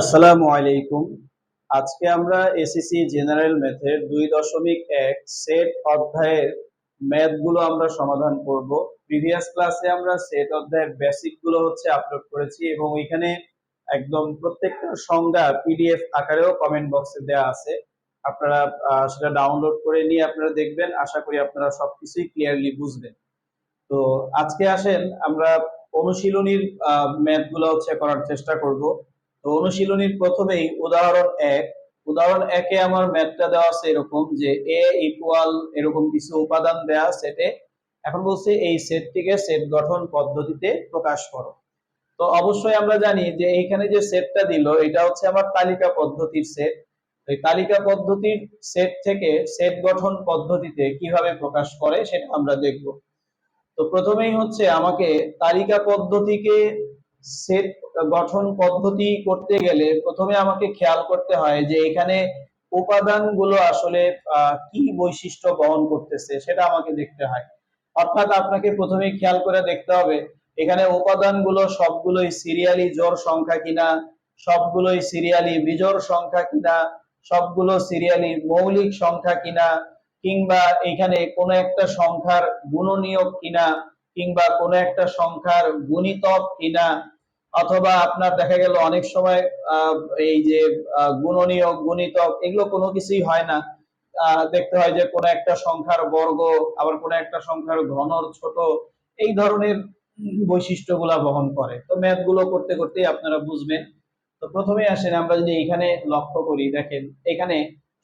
আসসালামু আলাইকুম। আজকে আমরা এসএসসি জেনারেল ম্যাথের দুই দশমিক এক সেট অধ্যায়ের ম্যাথগুলো আমরা সমাধান করব। প্রিভিয়াস ক্লাসে আমরা সেট অধ্যায়ের বেসিকগুলো হচ্ছে আপলোড করেছি এবং ওইখানে একদম প্রত্যেকটা সংজ্ঞা পিডিএফ আকারেও কমেন্ট বক্সে দেওয়া আছে। আপনারা সেটা ডাউনলোড করে নিয়ে আপনারা দেখবেন। আশা করি আপনারা সবকিছুই ক্লিয়ারলি বুঝবেন। তো আজকে আসেন, আমরা অনুশীলনীর ম্যাথগুলো হচ্ছে করার চেষ্টা করব। তো অনুশীলনীর প্রথমেই উদাহরণ এক। উদাহরণ একে আমার ম্যাথটা দেওয়া আছে এরকম যে এ ইকুয়াল এরকম কিছু উপাদান দেয়া সেটে। এখন বলছে এই সেটটিকে সেট গঠন পদ্ধতিতে প্রকাশ করো। তো অবশ্যই আমরা জানি যে এইখানে যে সেটটা দিল, এটা হচ্ছে আমার তালিকা পদ্ধতির সেট। এই তালিকা পদ্ধতির সেট থেকে সেট গঠন পদ্ধতিতে কীভাবে প্রকাশ করে সেটা আমরা দেখব। তো প্রথমেই হচ্ছে আমাকে তালিকা পদ্ধতিকে সেট গঠন পদ্ধতি করতে গেলে প্রথমে আমাকে খেয়াল করতে হয় যে এখানে উপাদানগুলো আসলে কি বৈশিষ্ট্য বহন করতেছে সেটা আমাকে দেখতে হয়। অর্থাৎ আপনাকে প্রথমে খেয়াল করে দেখতে হবে, এখানে উপাদানগুলো সবগুলোই সিরিয়ালি জোড় সংখ্যা কিনা, সবগুলোই সিরিয়ালি বিজোড় সংখ্যা কিনা, সবগুলো সিরিয়ালি মৌলিক সংখ্যা কিনা, কিংবা এখানে কোনো একটা সংখ্যার গুণনীয়ক কিনা, কিংবা কোনো একটা সংখ্যার গুণিতক কিনা অথবা আপনার দেখা গেল অনেক সময় এই যে আহ, গুণনীয়ক গুণিতক এগুলো কোনো কিছুই হয় না। দেখতে হয় যে কোনো একটা সংখ্যার বর্গ আবার কোনো একটা সংখ্যার ঘনর ছোট এই ধরনের বৈশিষ্ট্যগুলা বহন করে। তো ম্যাথগুলো করতে করতেই আপনারা বুঝবেন। তো প্রথমে আসেন আমরা যদি এখানে লক্ষ্য করি দেখেন এখানে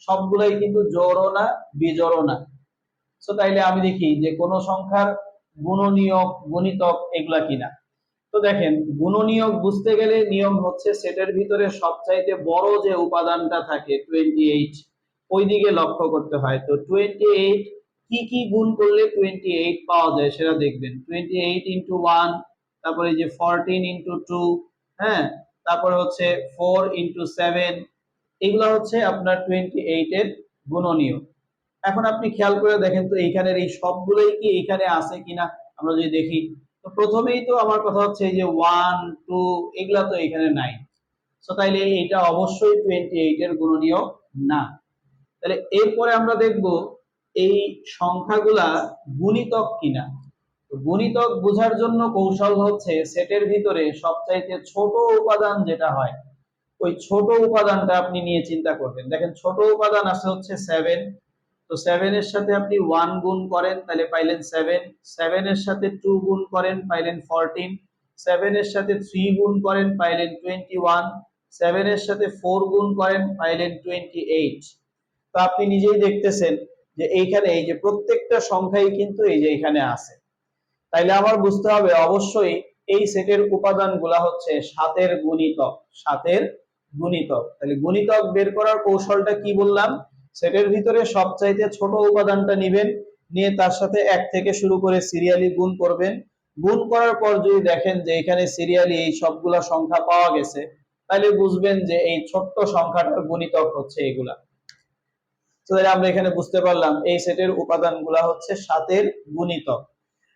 সবগুলোই কিন্তু জোড়ও না বিজোড়ও না তো তাইলে আমি দেখি যে কোন সংখ্যার গুণনীয়ক গুণিতক এগুলা কিনা। তো দেখেন, গুণনীয়ক বুঝতে গেলে নিয়ম হচ্ছে সেটের ভিতরে সবচাইতে বড় যে উপাদানটা থাকে টোয়েন্টি এইট ওই দিকে লক্ষ্য করতে হয়। তো টোয়েন্টি এইট কি কি গুণ করলে টোয়েন্টি এইট পাওয়া যায় সেটা দেখবেন। টোয়েন্টি এইট ইন্টু ওয়ান তারপরে যে ফোরটিন ইন্টু টু হ্যাঁ? তারপরে হচ্ছে ফোর ইন্টু সেভেন এগুলো হচ্ছে আপনার টোয়েন্টি এইট এর গুণনীয় এখন আপনি খেয়াল করে দেখেন তো এইখানের এই সবগুলোই কি এখানে আছে কিনা? আমরা যদি দেখি প্রথমেই তো আমার কথা হচ্ছে যে ওয়ান টু এগুলা তো এখানে নাই। তো তাইলে এটা অবশ্যই টোয়েন্টি এইট এর গুণনীয় না। তাহলে এরপরে আমরা দেখব এই সংখ্যাগুলা গুণিতক কিনা। গুণিতক বোঝার জন্য কৌশল হচ্ছে সেটের ভিতরে সবচাইতে ছোট উপাদান যেটা হয়, ওই ছোট উপাদানটা আপনি নিয়ে চিন্তা করবেন। দেখেন, ছোট উপাদান আছে হচ্ছে সেভেন তো সেভেন এর সাথে আপনি ওয়ান গুণ করেন, তাহলে পাইলেন সেভেন সেভেন এর সাথে টু গুণ করেন, পাইলেন ফোরটিন সেভেন এর সাথে থ্রি গুণ করেন, পাইলেন টোয়েন্টি ওয়ান সেভেন এর সাথে ফোর গুণ করেন, পাইলেন টোয়েন্টি এইট তো আপনি নিজেই দেখতেছেন যে এইখানে, এই যে প্রত্যেকটা সংখ্যাই কিন্তু এই যে এখানে আছে। তাইলে আমার বুঝতে হবে, অবশ্যই এই সেটের উপাদানগুলা হচ্ছে সাতের গুণিতক সাতের গুণিতক। তাহলে গুণিতক বের করার কৌশলটা কি বললাম? সেটের ভিতরে সবচাইতে ছোট উপাদানটা নিবেন, নিয়ে তার সাথে এক থেকে শুরু করে সিরিয়ালি গুণ করবেন। গুণ করার পর যদি দেখেন যে এখানে সিরিয়ালি এই সবগুলা সংখ্যা পাওয়া গেছে, তাহলে বুঝবেন যে এই ছোট্ট সংখ্যাটার গুণিতক হচ্ছে এগুলা। তো তাহলে আমরা এখানে বুঝতে পারলাম এই সেটের উপাদানগুলা হচ্ছে সাতের গুণিতক।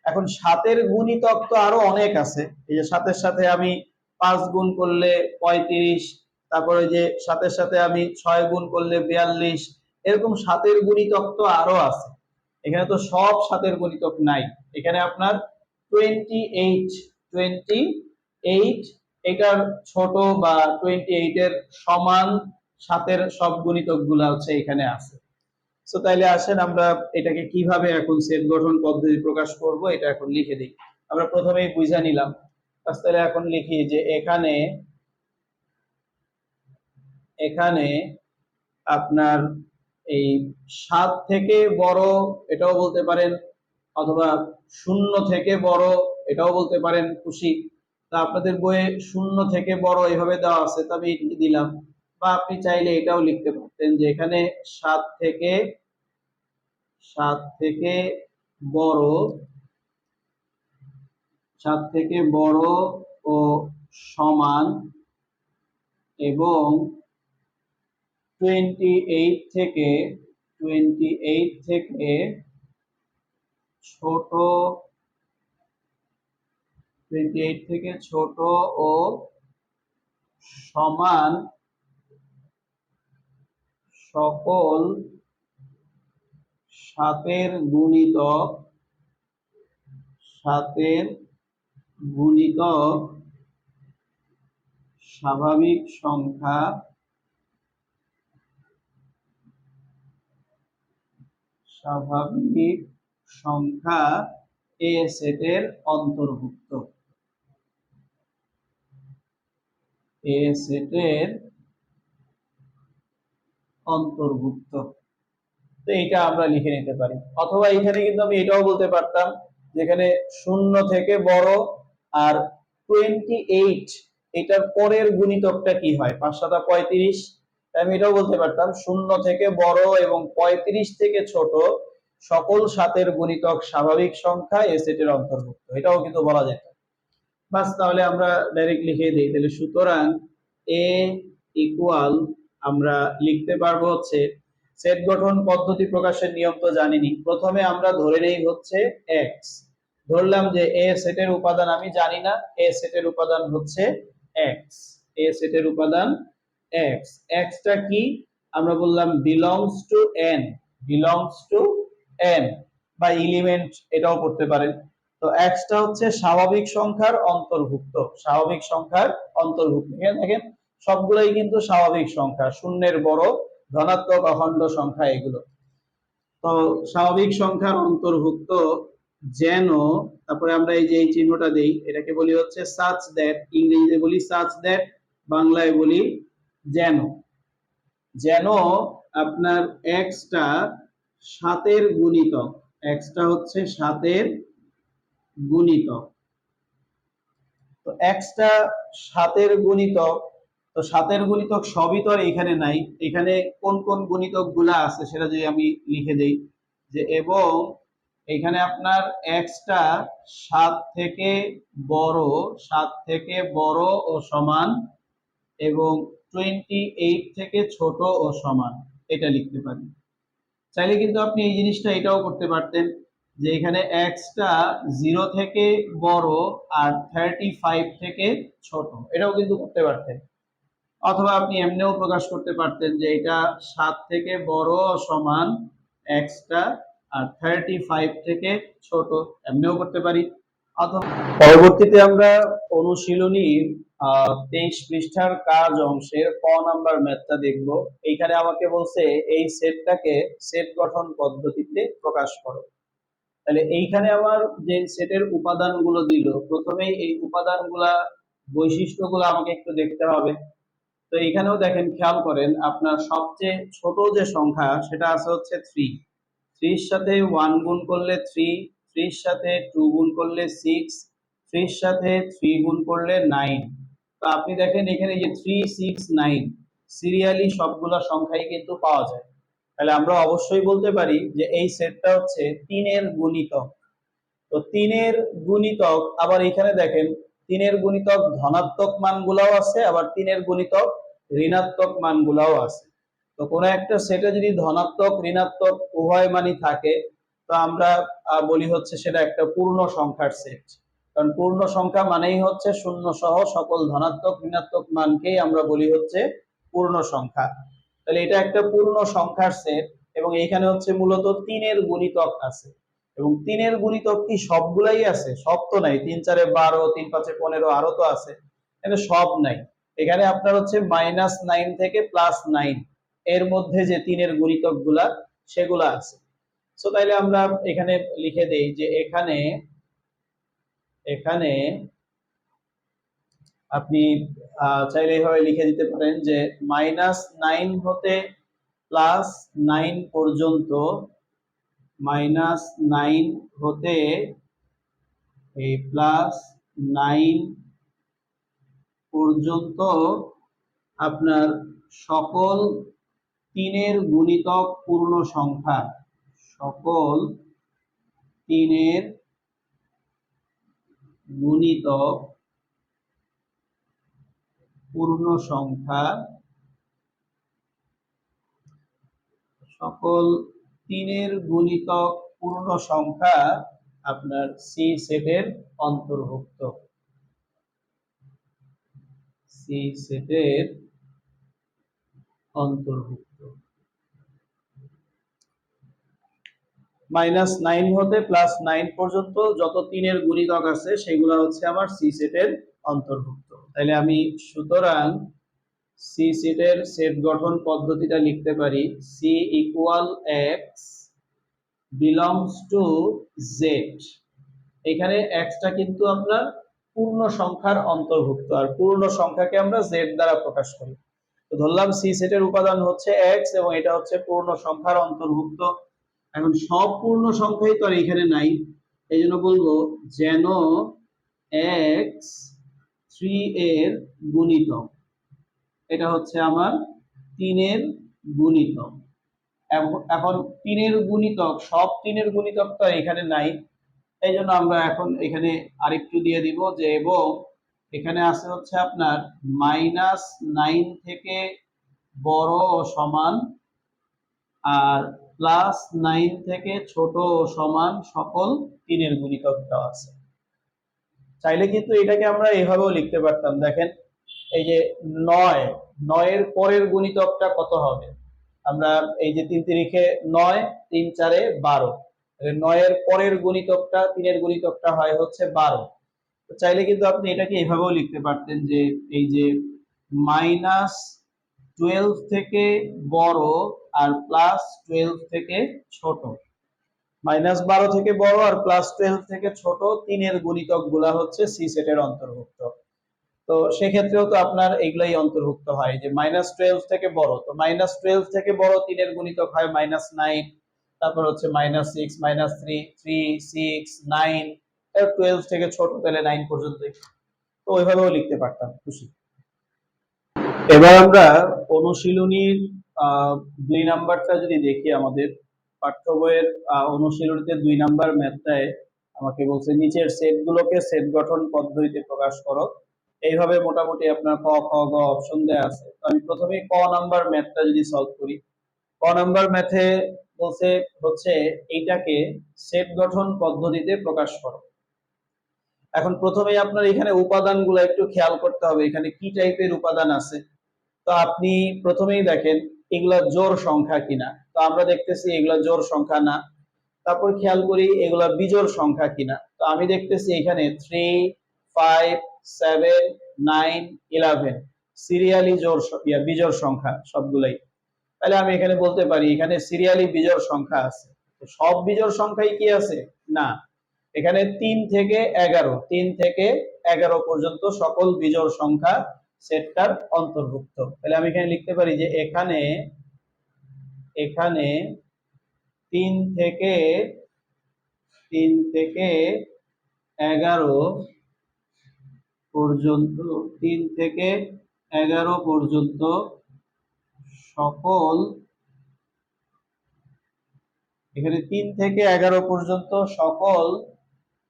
এখন সাতের গুণিতক তো আরও অনেক আছে। এই যে সাতের সাথে আমি পাঁচ গুণ করলে পঁয়ত্রিশ, তারপরে যে সাতের সাথে আমি ছয় গুণ করলে বিয়াল্লিশ এরকম সাতের গুণিতক তো আরও আছে। এখানে তো সব সাতের গুণিতক নাই। এখানে আপনার টোয়েন্টি এইট টোয়েন্টি এইট এটার ছোট বা টোয়েন্টি সমান সাতের সব গুণিতক হচ্ছে এখানে আছে। তো তাইলে আসেন আমরা এটাকে কীভাবে এখন সেট গঠন পদ্ধতি প্রকাশ করব, এটা এখন লিখে দিই। আমরা প্রথমেই বুঝা নিলাম। তাহলে এখন লিখি যে এখানে এখানে আপনার এই সাত থেকে বড় এটাও বলতে পারেন, অথবা শূন্য থেকে বড় এটাও বলতে পারেন খুশি। তা আপনাদের বইয়ে শূন্য থেকে বড় এভাবে দেওয়া আছে তবে এটি দিলাম। বা আপনি চাইলে এটাও লিখতে পারতেন যে এখানে সাত থেকে সাত থেকে বড়, সাত থেকে বড় ও সমান এবং টোয়েন্টি এইট থেকে টোয়েন্টি এইট থেকে ছোট টোয়েন্টি এইট থেকে ছোট ও সমান সকল সাতের গুণিতক সাতের গুণিতক স্বাভাবিক সংখ্যা স্বাভাবিক সংখ্যা এ সেটের অন্তর্ভুক্ত। এ সেটের অন্তর্ভুক্ত। তো এটা আমরা লিখে নিতে পারি। অথবা এখানে কিন্তু আমি এটাও বলতে পারতাম, যেখানে শূন্য থেকে বড় আর টোয়েন্টি এইট এটার পরের গুণিতকটা কি হয়? পাঁচ সাতা পঁয়ত্রিশ আমি এটাও বলতে পারতাম, শূন্য থেকে বড় এবং পঁয়ত্রিশ থেকে ছোট সকল সাতের গুণিতক স্বাভাবিক সংখ্যা এ সেটের অন্তর্ভুক্ত। এটাও কিন্তু বলা যেত। বাস, তাহলে আমরা ডাইরেক্ট লিখে দিই। তাহলে সুতরাং এ ইকুয়াল আমরা লিখতে পারব হচ্ছে সেট গঠন পদ্ধতি প্রকাশের নিয়ম তো জানিনি। প্রথমে আমরা ধরে নেই হচ্ছে এক্স ধরলাম যে এ সেটের উপাদান আমি জানি না এ সেটের উপাদান হচ্ছে এক্স এ সেটের উপাদান এক্স এক্সটা কি? আমরা বললাম belongs to N belongs to N বা এলিমেন্ট এটাও করতে পারেন। তো এক্সটা হচ্ছে স্বাভাবিক সংখ্যার অন্তর্ভুক্ত, স্বাভাবিক সংখ্যার অন্তর্ভুক্ত। এখানে দেখেন, সবগুলোই কিন্তু স্বাভাবিক সংখ্যা, শূন্যের বড়, ধনাত্মক, অখণ্ড সংখ্যা এগুলো। তো স্বাভাবিক সংখ্যার অন্তর্ভুক্ত যেন, তারপরে আমরা এই যে এই চিহ্নটা দেই, এটাকে বলি হচ্ছে সাচ দ্যাট ইংরেজিতে বলি সাচ দ্যাট বাংলায় বলি যেন যেন আপনার এক্সটা সাতের গুণিতক এক্সটা হচ্ছে সাতের গুণিতক। তো এক্সটা সাতের গুণিতক, তো সাতের গুণিতক সবই তো এখানে নাই। এখানে কোন কোন গুণিতকগুলা আছে সেটা যদি আমি লিখে দেই, যে এবং এখানে আপনার এক্সটা সাত থেকে বড়, সাত থেকে বড় ও সমান এবং টোয়েন্টি এইট থেকে ছোট ও সমান, এটা লিখতে পারি চাইলে কিন্তু আপনি এই জিনিসটা এটাও করতে পারতেন যে এখানে এক্সটা জিরো থেকে বড় আর থার্টি ফাইভ থেকে ছোট, এটাও কিন্তু করতে পারতেন। অথবা আপনি এমনিও প্রকাশ করতে পারতেন যে এটা সাত থেকে বড় সমান এক্সটা আর থার্টি ফাইভ থেকে ছোট, এমনিও করতে পারি। অথবা পরবর্তীতে আমরা অনুশীলনীর তেইশ পৃষ্ঠার কাজ অংশের ক নাম্বার ম্যাথটা দেখব। এইখানে আমাকে বলছে এই সেটটাকে সেট গঠন পদ্ধতিতে প্রকাশ করো। তাহলে এইখানে আমার যে সেটের উপাদানগুলো দিল, প্রথমেই এই উপাদানগুলা বৈশিষ্ট্যগুলো আমাকে একটু দেখতে হবে। তো এখানেও দেখেন, খেয়াল করেন, আপনার সবচেয়ে ছোট যে সংখ্যা সেটা আছে হচ্ছে থ্রি থ্রির সাথে ওয়ান গুণ করলে থ্রি থ্রির সাথে টু গুণ করলে সিক্স থ্রির সাথে থ্রি গুণ করলে নাইন তো আপনি দেখেন এখানে যে থ্রি সিক্স নাইন সিরিয়ালি সবগুলা সংখ্যাই কিন্তু পাওয়া যায়। তাহলে আমরা অবশ্যই বলতে পারি যে এই সেটটা হচ্ছে তিনের গুণিতক। তো তিনের গুণিতক, আবার এখানে দেখেন তিনের গুণিতক ধনাত্মক মানগুলাও আছে, আবার তিনের গুণিতক ঋণাত্মক মানগুলাও আছে। তো কোনো একটা সেটে যদি ধনাত্মক, ঋণাত্মক উভয় মানই থাকে, তো আমরা বলি হচ্ছে সেটা একটা পূর্ণ সংখ্যার সেট কারণ পূর্ণ সংখ্যা মানেই হচ্ছে শূন্য সহ সকল ধনাত্মক, ঋণাত্মক মানকেই আমরা বলি হচ্ছে পূর্ণ সংখ্যা। তাহলে এটা একটা পূর্ণ সংখ্যার সেট এবং এখানে হচ্ছে মূলত তিনের গুণিতক আছে। এবং তিনের গুণিতক কি সবগুলাই আছে? সব তো নাই। তিন চারে বারো, তিন পাঁচে পনেরো, আরও তো আছে। এখানে সব নাই। এখানে আপনার হচ্ছে মাইনাস নাইন থেকে প্লাস নাইন এর মধ্যে যে তিনের গুণিতকগুলা সেগুলা আছে। সো তাইলে আমরা এখানে লিখে দেই যে এখানে এখানে আপনি চাইলে এইভাবে লিখে দিতে পারেন যে মাইনাস নাইন হতে প্লাস নাইন পর্যন্ত মাইনাস নাইন হতে এই প্লাস নাইন পর্যন্ত আপনার সকল তিনের গুণিতক পূর্ণ সংখ্যা, সকল তিনের গুণিতক পূর্ণ সংখ্যা সকল তিনের গুণিতক পূর্ণ সংখ্যা আপনার সি সেটের অন্তর্ভুক্ত। সি সেটের অন্তর্ভুক্ত। মাইনাস নাইন হতে প্লাস নাইন পর্যন্ত যত তিনের গুণিতক আছে, সেগুলো হচ্ছে আমার সি সেটের অন্তর্ভুক্ত। তাহলে আমি সুতরাং সি সেটের সেট গঠন পদ্ধতিটা লিখতে পারি। C equal X belongs to Z এখানে এক্সটা কিন্তু আপনার পূর্ণ সংখ্যার অন্তর্ভুক্ত, আর পূর্ণ সংখ্যাকে আমরা জেড দ্বারা প্রকাশ করি। তো ধরলাম সি সেটের উপাদান হচ্ছে এক্স এবং এটা হচ্ছে পূর্ণ সংখ্যার অন্তর্ভুক্ত। এখন সব পূর্ণ সংখ্যাই তো আর এখানে নাই। এই জন্য বলব যেন এক্স থ্রি এর গুণিতক। এটা হচ্ছে আমার তিনের গুণিতক। এখন তিনের গুণিতক, সব তিনের গুণিতক তো এখানে নাই। এই জন্য আমরা এখন এখানে আরেকটু দিয়ে দিব যে, এবং এখানে আছে হচ্ছে আপনার মাইনাস নাইন থেকে বড় সমান আর প্লাস নাইন থেকে ছোট সমান সকল তিনের গুণিতক দেওয়া আছে। চাইলে কিন্তু এটাকে আমরা এভাবেও লিখতে পারতাম। দেখেন, এই যে নয়, নয়ের পরের গুণিতকটা কত হবে? আমরা এই যে তিন তিরিখে নয়, তিন, চারে বারো। নয়ের পরের গুণিতকটা, তিনের গুণিতকটা হয় হচ্ছে বারো। চাইলে কিন্তু আপনি এটাকে এভাবেও লিখতে পারতেন যে এই যে মাইনাস টুয়েলভ থেকে বড় আর প্লাস টুয়েলভ থেকে ছোট। মাইনাস বারো থেকে বড় আর প্লাস টুয়েলভ থেকে ছোট তিনের গুণিতকগুলা হচ্ছে সি সেটের অন্তর্ভুক্ত। তো সেক্ষেত্রেও তো আপনার এগুলাই অন্তর্ভুক্ত হয় যে মাইনাস টুয়েলভ থেকে বড়। তো মাইনাস টুয়েলভ থেকে বড় তিনের গুণিতক হয় মাইনাস নাইন তারপর হচ্ছে minus six minus three three six nine twelve থেকে ছোট তাহলে নাইন পর্যন্ত। তো ওইভাবেও লিখতে পারতাম, খুশি? এবার আমরা অনুশীলনীর দুই নাম্বারটা যদি দেখি আমাদের পাঠ্য বইয়ের অনুশীলনীতে দুই নাম্বার ম্যাথটায় আমাকে বলছে নিচের সেটগুলোকে সেট গঠন পদ্ধতিতে প্রকাশ করো। এইভাবে মোটামুটি আপনার ক খ গ অপশন দেওয়া আছে। তো আমি প্রথমে ক নাম্বার ম্যাথটা যদি সলভ করি। ক নাম্বার ম্যাথে বলছে হচ্ছে এইটাকে সেট গঠন পদ্ধতিতে প্রকাশ করো। এখন প্রথমেই আপনার এখানে উপাদানগুলো একটু খেয়াল করতে হবে। এখানে কি টাইপের উপাদান আছে? তো আপনি প্রথমেই দেখেন এগুলা জোর সংখ্যা কিনা। তো আমরা দেখতেছি এগুলা জোর সংখ্যা না। তারপর খেয়াল করি এগুলা বিজোড় সংখ্যা কিনা। তো আমি দেখতেছি এখানে three five seven nine eleven serially জোর বিজোড় সংখ্যা সবগুলাই। তাহলে আমি এখানে বলতে পারি এখানে সিরিয়ালি বিজোড় সংখ্যা আছে। সব বিজোড় সংখ্যাই কি আছে? না। এখানে তিন থেকে এগারো, তিন থেকে এগারো পর্যন্ত সকল বিজোড় সংখ্যা সেটটার অন্তর্ভুক্ত। তাহলে আমি এখানে লিখতে পারি যে এখানে এখানে তিন থেকে তিন থেকে এগারো পর্যন্ত, তিন থেকে এগারো পর্যন্ত সকল, এখানে তিন থেকে এগারো পর্যন্ত সকল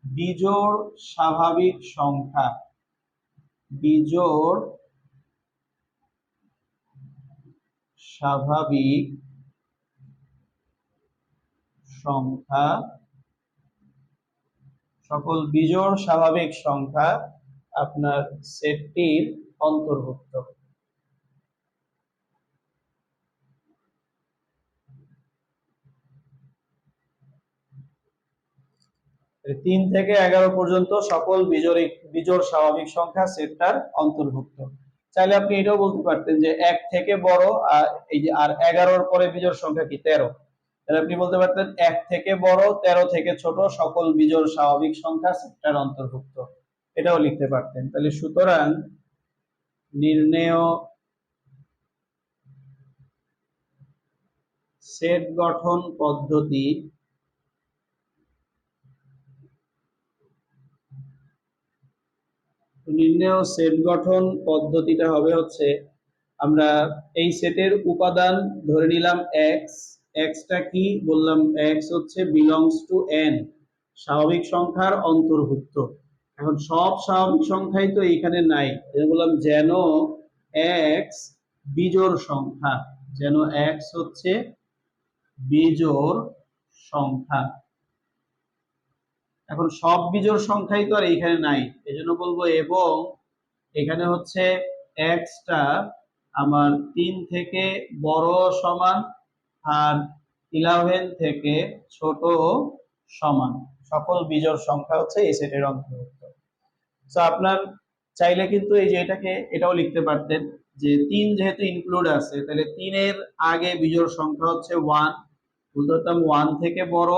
বিজোড় স্বাভাবিক সংখ্যা, বিজোড় স্বাভাবিক সংখ্যা, সকল বিজোড় স্বাভাবিক সংখ্যা আপনার সেটটির অন্তর্ভুক্ত। তিন থেকে এগারো পর্যন্ত সকল বিজোড় বিজোড় স্বাভাবিক সংখ্যা সেটটার অন্তর্ভুক্ত। চাইলে আপনি এটাও বলতে পারতেন যে এক থেকে বড় আর এই যে, আর এগারোর পরে বিজোড় সংখ্যা কি? তেরো। তাহলে আপনি বলতে পারতেন এক থেকে বড়, তেরো থেকে ছোট সকল বিজোড় স্বাভাবিক সংখ্যা সেটটার অন্তর্ভুক্ত। এটাও লিখতে পারতেন। তাহলে সুতরাং নির্ণেয় সেট গঠন পদ্ধতি নির্ণেয় সেট গঠন পদ্ধতিটা হবে হচ্ছে, আমরা এই সেটের উপাদান ধরে নিলাম এক্স এক্সটা কি বললাম? এক্স হচ্ছে বিলংস টু এন স্বাভাবিক সংখ্যার অন্তর্ভুক্ত। এখন সব স্বাভাবিক সংখ্যাই তো এখানে নাই। বললাম যেন এক্স বিজোড় সংখ্যা, যেন এক্স হচ্ছে বিজোড় সংখ্যা। এখন সব বিজোড় সংখ্যাই তো আর এইখানে নাই। এজন্য বলব এবং এখানে হচ্ছে এক্সটা আমার তিন থেকে বড় সমান আর ইলেভেন থেকে ছোট সমান। সকল বিজোড় সংখ্যা হচ্ছে এই সেটের অন্তর্ভুক্ত। তো আপনার চাইলে কিন্তু এই যে এটাকে, এটাও লিখতে পারতেন যে তিন যেহেতু ইনক্লুড আছে, তাহলে তিনের আগে বিজোড় সংখ্যা হচ্ছে ওয়ান বলতে পারতাম ওয়ান থেকে বড়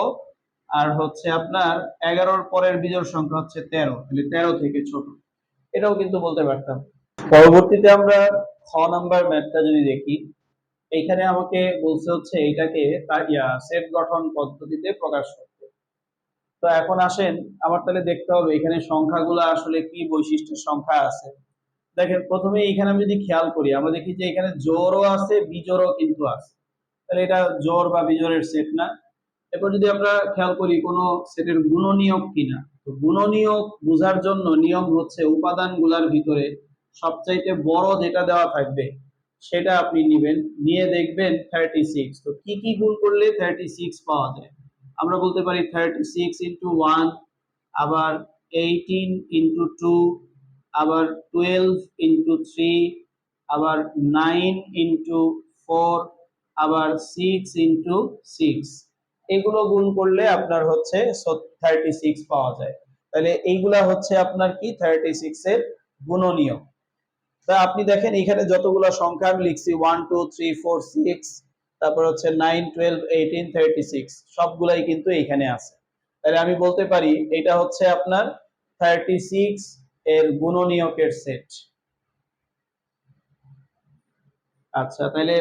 আর হচ্ছে আপনার এগারোর পরের বিজোড় সংখ্যা হচ্ছে তেরো তাহলে তেরো থেকে ছোট। এটাও কিন্তু বলতে পারতাম। পরবর্তীতে আমরা খ নাম্বার ম্যাথটা যদি দেখি, এইখানে আমাকে বলছে হচ্ছে এইটাকে সেট গঠন পদ্ধতিতে প্রকাশ করতে। তো এখন আসেন, আমার তাহলে দেখতে হবে এখানে সংখ্যাগুলো আসলে কি বৈশিষ্ট্যের সংখ্যা আছে। দেখেন, প্রথমে এখানে আমি যদি খেয়াল করি, আমরা দেখি যে এখানে জোরও আছে, বিজোড়ও কিন্তু আছে। তাহলে এটা জোর বা বিজোরের সেট না। এরপর যদি আমরা খেয়াল করি কোনো সেটের গুণনীয়ক কিনা, তো গুণনীয়ক বোঝার জন্য নিয়ম হচ্ছে উপাদানগুলার ভিতরে সবচাইতে বড় যেটা দেওয়া থাকবে, সেটা আপনি নেবেন। নিয়ে দেখবেন থার্টি সিক্স তো কি কি গুণ করলে থার্টি সিক্স পাওয়া যায়? আমরা বলতে পারি থার্টি সিক্স ইন্টু ওয়ান আবার এইটিন ইন্টু টু আবার টুয়েলভ ইন্টু থ্রি আবার নাইন ইন্টু ফোর আবার সিক্স ইন্টু সিক্স এগুলো গুণ করলে আপনার হচ্ছে থার্টি সিক্স পাওয়া যায়। তাহলে এইগুলা হচ্ছে আপনার কি? থার্টি সিক্স এর গুণনীয়। তা আপনি দেখেন, এখানে যতগুলো সংখ্যা আমি লিখছি one two three four six তারপর হচ্ছে nine twelve eighteen thirty six সবগুলাই কিন্তু এখানে আছে। তাহলে আমি বলতে পারি, এটা হচ্ছে আপনার থার্টি সিক্স এর গুণনীয়কের সেট আচ্ছা তাহলে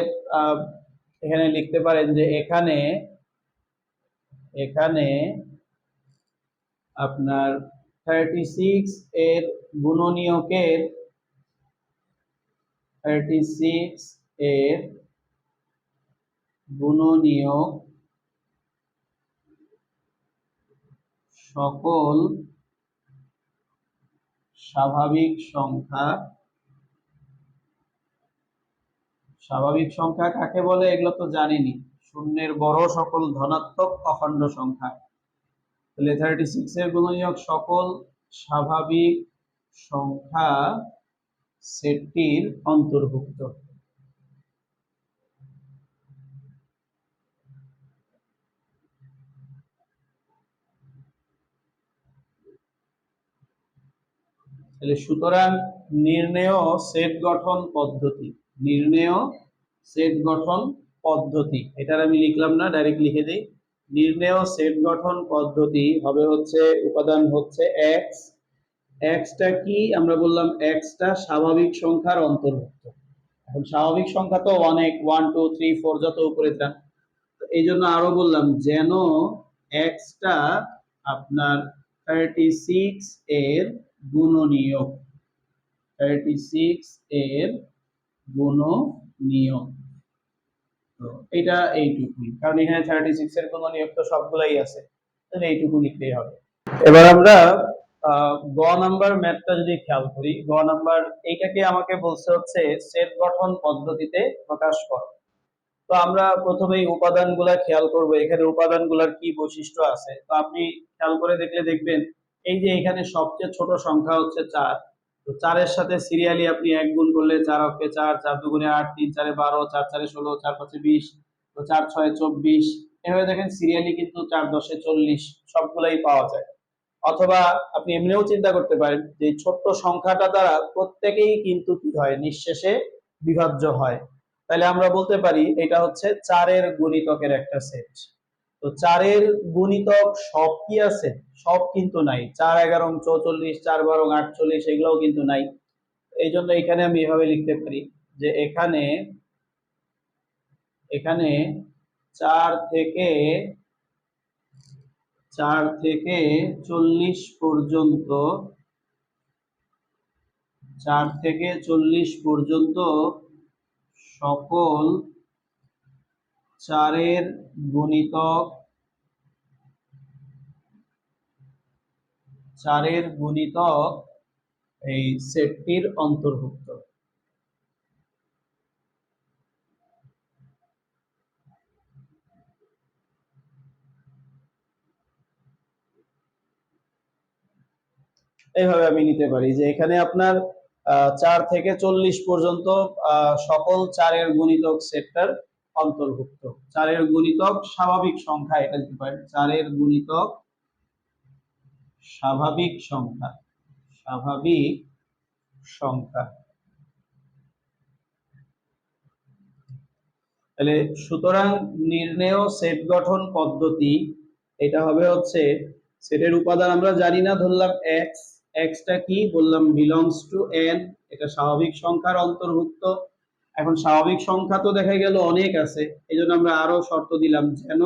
এখানে লিখতে পারেন যে এখানে এখানে আপনার থার্টি সিক্স এর গুণনীয়কের থার্টি সিক্স এর গুণনীয়ক সকল স্বাভাবিক সংখ্যা স্বাভাবিক সংখ্যা কাকে বলে? এগুলো তো জানিনি। শূন্যের বড় সকল ধনাত্মক অখণ্ড সংখ্যা। তাহলে থার্টি সিক্স এর গুণনীয়ক সকল স্বাভাবিক সংখ্যা সেটটির অন্তর্ভুক্ত। তাহলে সুতরাং নির্ণেয় সেট গঠন পদ্ধতি। নির্ণেয় সেট গঠন পদ্ধতি। এটার আমি লিখলাম না ডাইরেক্ট লিখে দিই। নির্ণেয় সেট গঠন পদ্ধতি হবে হচ্ছে, উপাদান হচ্ছে এক্স এক্সটা কি? আমরা বললাম এক্সটা স্বাভাবিক সংখ্যার অন্তর্ভুক্ত। এখন স্বাভাবিক সংখ্যা তো অনেক ওয়ান টু থ্রি ফোর যত উপরে যান এই জন্য আরও বললাম, যেন এক্সটা আপনার থার্টি সিক্স এর গুণনীয়ক। থার্টি সিক্স এর গুণনীয়ক। তো এটা এইটুকুই। কারণ এখানে থার্টি সিক্স এর গুণনীয়ক তো সবগুলাই আছে। তাহলে এইটুকু হবে। এবার আমরা গ নাম্বার যদি খেয়াল করি, গ নাম্বার এইটাকে আমাকে বলছে হচ্ছে সেট গঠন পদ্ধতিতে প্রকাশ কর। তো আমরা প্রথমেই উপাদানগুলা খেয়াল করব, এখানে উপাদানগুলার কি বৈশিষ্ট্য আছে। তো আপনি খেয়াল করে দেখলে দেখবেন, এই যে এখানে সবচেয়ে ছোট সংখ্যা হচ্ছে চার তো চারের সাথে সিরিয়ালি আপনি এক গুণ করলে চার অক্ষে চার চার দুগুণে আট, তিন চারে বারো, চার চারে ষোলো, চার পাঁচে বিশ, তো চার ছয় চব্বিশ। এভাবে দেখেন সিরিয়ালি কিন্তু চার দশে চল্লিশ সবগুলাই পাওয়া যায়। অথবা আপনি এমনিও চিন্তা করতে পারেন যে ছোট্ট সংখ্যাটা দ্বারা প্রত্যেকেই কিন্তু কি হয়? নিঃশেষে বিভাজ্য হয়। তাহলে আমরা বলতে পারি এটা হচ্ছে চারের গুণিতকের একটা সেট তো চারের গুণিতক সব কি আছে? সব কিন্তু নাই। চার, এগারো, চৌচল্লিশ, চার, বারো, আটচল্লিশ এগুলোও কিন্তু নাই। এই জন্য এখানে আমি এভাবে লিখতে পারি যে এখানে এখানে চার থেকে চার থেকে চল্লিশ পর্যন্ত, চার থেকে চল্লিশ পর্যন্ত সকল চারের গুণিতক চারের গুণিতক এই সেটটির অন্তর্ভুক্ত। এইভাবে আমি নিতে পারি যে এখানে আপনার চার থেকে চল্লিশ পর্যন্ত সকল চারের গুণিতক সেটটার অন্তর্ভুক্ত। চারের গুণিতক স্বাভাবিক সংখ্যা, এটা দিতে পারেন। চারের গুণিতক স্বাভাবিক সংখ্যা স্বাভাবিক সংখ্যা। তাহলে সুতরাং নির্ণেয় সেট গঠন পদ্ধতি, এটা হবে হচ্ছে সেটের উপাদান আমরা জানি না, ধরলাম এক্স এক্সটা কি? বললাম বিলংস টু এন এটা স্বাভাবিক সংখ্যার অন্তর্ভুক্ত। এখন স্বাভাবিক সংখ্যা তো দেখা গেল অনেক আছে এই জন্য আমরা আরও শর্ত দিলাম যেন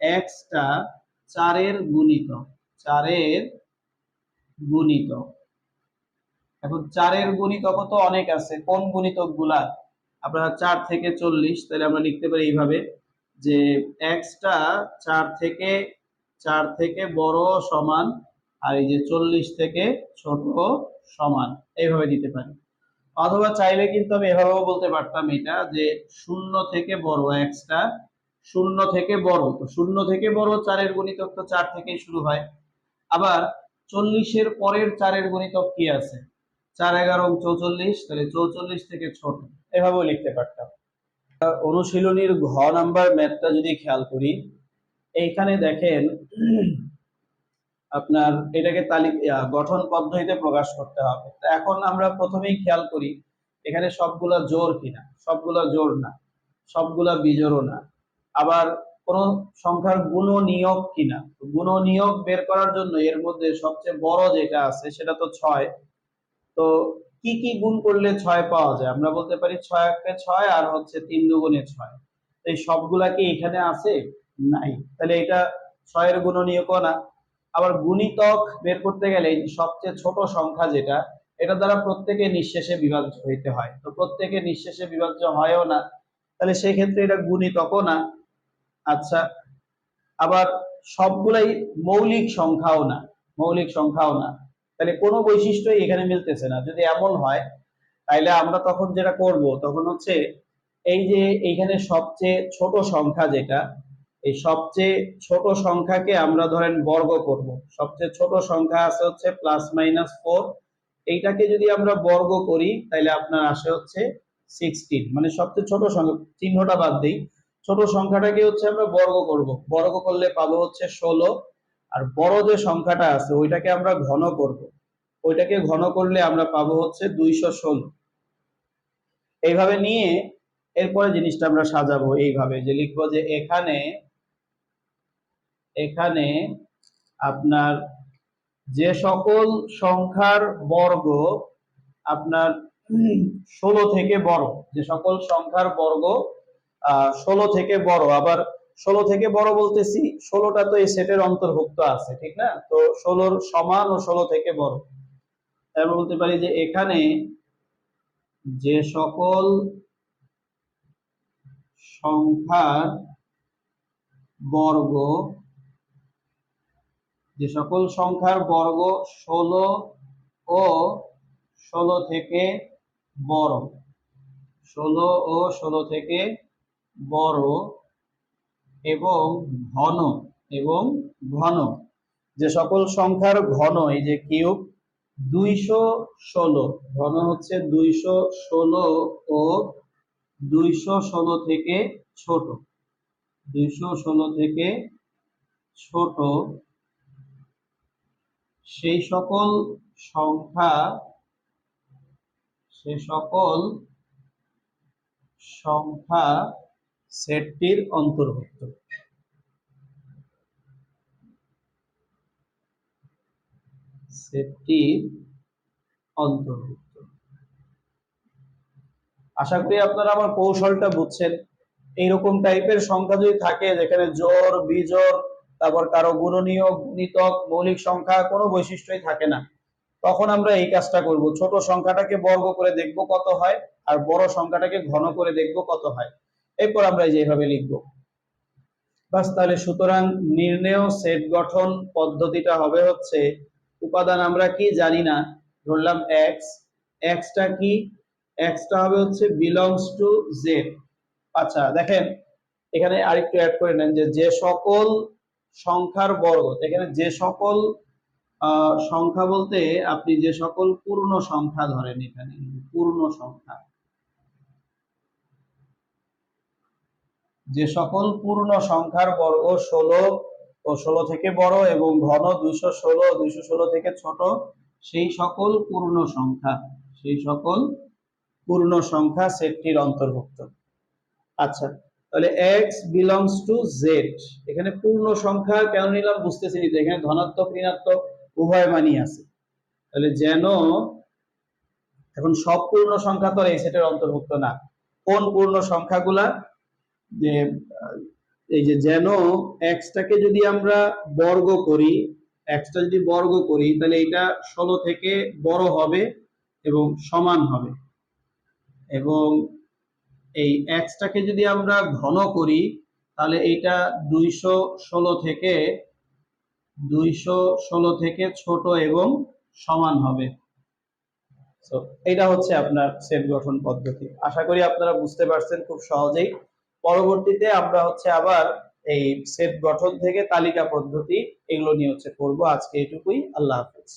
এক্সটা চারের গুণিত চারের গুণিত। এখন চারের গুণিতক তো অনেক আছে। কোন গুণিতকগুলা আপনারা চার থেকে চল্লিশ, তাহলে আমরা লিখতে পারি এইভাবে যে এক্সটা চার থেকে চার থেকে বড় সমান আর এই যে চল্লিশ থেকে ছোট সমান, এইভাবে দিতে পারি। অথবা চাইলে কিন্তু আমি এভাবেও বলতে পারতাম এটা যে শূন্য থেকে বড় এক্সটা শূন্য থেকে বড়। তো শূন্য থেকে বড় চারের গুণিতক তো চার থেকেই শুরু হয়। আবার চল্লিশের পরের চারের গুণিতক কি আছে? চার, এগারো, চৌচল্লিশ, তাহলে চৌচল্লিশ থেকে ছোট। এভাবেও লিখতে পারতাম। অনুশীলনীর ঘ নাম্বার ম্যাথটা যদি খেয়াল করি, এইখানে দেখেন আপনার এটাকে তালিকা গঠন পদ্ধতিতে প্রকাশ করতে হবে। এখন আমরা প্রথমেই খেয়াল করি, এখানে সবগুলা জোর কিনা? সবগুলা জোর না। সবগুলা বিজোড়ও না। আবার কোন সংখ্যার গুণ নিয়োগ কিনা? গুণ নিয়োগ বের করার জন্য এর মধ্যে সবচেয়ে বড় যেটা আছে, সেটা তো ছয়। তো কি কি গুণ করলে ছয় পাওয়া যায়? আমরা বলতে পারি ছয় একে ছয় আর হচ্ছে তিন দুগুণে ছয়। এই সবগুলা কি এখানে আছে? নাই। তাহলে এটা ছয়ের গুণনীয়কও না। আবার গুণিতক বের করতে গেলে সবচেয়ে ছোট সংখ্যা যেটা, এটা দ্বারা প্রত্যেকে নিঃশেষে বিভাজ্য হইতে হয়। তো প্রত্যেকে নিঃশেষে বিভাজ্য হয়ও না, তাহলে সেই ক্ষেত্রে এটা গুণিতকও না। আচ্ছা আবার সবগুলাই মৌলিক সংখ্যাও না, মৌলিক সংখ্যাও না। তাহলে কোনো বৈশিষ্ট্যই এখানে মিলতেছে না। যদি এমন হয়, তাইলে আমরা তখন যেটা করব, তখন হচ্ছে এই যে এইখানে সবচেয়ে ছোট সংখ্যা যেটা এই সবচেয়ে ছোট সংখ্যাকে আমরা ধরেন বর্গ করব। সবচেয়ে ছোট সংখ্যা আছে হচ্ছে প্লাস মাইনাস ফোর এইটাকে যদি আমরা বর্গ করি, তাহলে আপনার আসে হচ্ছে সিক্সটিন মানে সবচেয়ে ছোট সংখ্যা চিহ্নটা বাদ দিই। ছোট সংখ্যাটাকে হচ্ছে আমরা বর্গ করব। বর্গ করলে পাবো হচ্ছে ষোলো। আর বড় যে সংখ্যাটা আছে, ওইটাকে আমরা ঘন করব। ওইটাকে ঘন করলে আমরা পাবো হচ্ছে দুইশো ষোলো। এইভাবে নিয়ে এরপরে জিনিসটা আমরা সাজাবো। এইভাবে যে লিখব যে এখানে এখানে আপনার যে সকল সংখ্যার বর্গ আপনার ষোলো থেকে বড়, যে সকল সংখ্যার বর্গ ষোলো থেকে বড়, আবার ষোলো থেকে বড় বলতেছি, ষোলোটা তো এই সেটের অন্তর্ভুক্ত আছে, ঠিক না? তো ষোলোর সমান ও ষোলো থেকে বড়। আমরা বলতে পারি যে এখানে যে সকল সংখ্যার বর্গ যে সকল সংখ্যার বর্গ ষোলো ও ষোলো থেকে বড়। ষোলো ও ষোলো থেকে বড় এবং ঘন এবং ঘন। যে সকল সংখ্যার ঘন, এই যে কিউব, দুইশো ষোলো। ঘন হচ্ছে দুইশো ষোলো ও দুইশো ষোলো থেকে ছোট। দুইশো ষোলো থেকে ছোট সেই সকল সংখ্যা সে সকল সংখ্যা সেটটির অন্তর্ভুক্ত। সেটটির অন্তর্ভুক্ত। আশা করি আপনারা আমার কৌশলটা বুঝছেন। এইরকম টাইপের সংখ্যা যদি থাকে, যেখানে জোর বিজোড় তারপর কারও গুণনীয় গুণিতক মৌলিক সংখ্যা কোনো বৈশিষ্ট্যই থাকে না। তখন আমরা এই কাজটা করব। ছোট সংখ্যাটাকে বর্গ করে দেখব কত হয় আর বড় সংখ্যাটাকে ঘন করে দেখব কত হয়। এরপর আমরা যেভাবে লিখব। বাস, তাহলে সুতরাং নির্ণেয় সেট গঠন পদ্ধতিটা হবে হচ্ছে, উপাদান আমরা কি জানি না, ধরলাম এক্স এক্সটা কি? এক্সটা হবে হচ্ছে বিলংস টু জেড আচ্ছা দেখেন, এখানে আরেকটু অ্যাড করে নেন যে যে সকল সংখ্যার বর্গ। এখানে যে সকল সংখ্যা বলতে আপনি যে সকল পূর্ণ সংখ্যা ধরেন এখানে, পূর্ণ সংখ্যা। যে সকল পূর্ণ সংখ্যার বর্গ ষোলো, ও ষোলো থেকে বড় এবং ঘন দুইশো ষোলো দুইশো ষোলো থেকে ছোট, সেই সকল পূর্ণ সংখ্যা, সেই সকল পূর্ণ সংখ্যা সেটটির অন্তর্ভুক্ত। আচ্ছা তাহলে এক্স বিলংস টু জেড এখানে পূর্ণ সংখ্যা কেন নিলাম বুঝতেছি নি, এখানে ধনাত্মক, ঋণাত্মক, উভয় মানই আছে। তাহলে যেন এখন সব পূর্ণ সংখ্যা তো এই সেটের অন্তর্ভুক্ত না। কোন পূর্ণ সংখ্যাগুলা? যে, এই যে যেন এক্সটাকে যদি আমরা বর্গ করি এক্সটা যদি বর্গ করি, তাহলে এটা ষোলো থেকে বড় হবে এবং সমান হবে। এবং এই এক্সটাকে যদি আমরা ঘন করি, তাহলে এটা দুইশো ষোলো থেকে দুইশো ষোলো থেকে ছোট এবং সমান হবে। এটা হচ্ছে আপনার সেট গঠন পদ্ধতি। আশা করি আপনারা বুঝতে পারছেন খুব সহজেই। পরবর্তীতে আমরা হচ্ছে আবার এই সেট গঠন থেকে তালিকা পদ্ধতি এগুলো নিয়ে হচ্ছে করব। আজকে এটুকুই। আল্লাহ হাফেজ।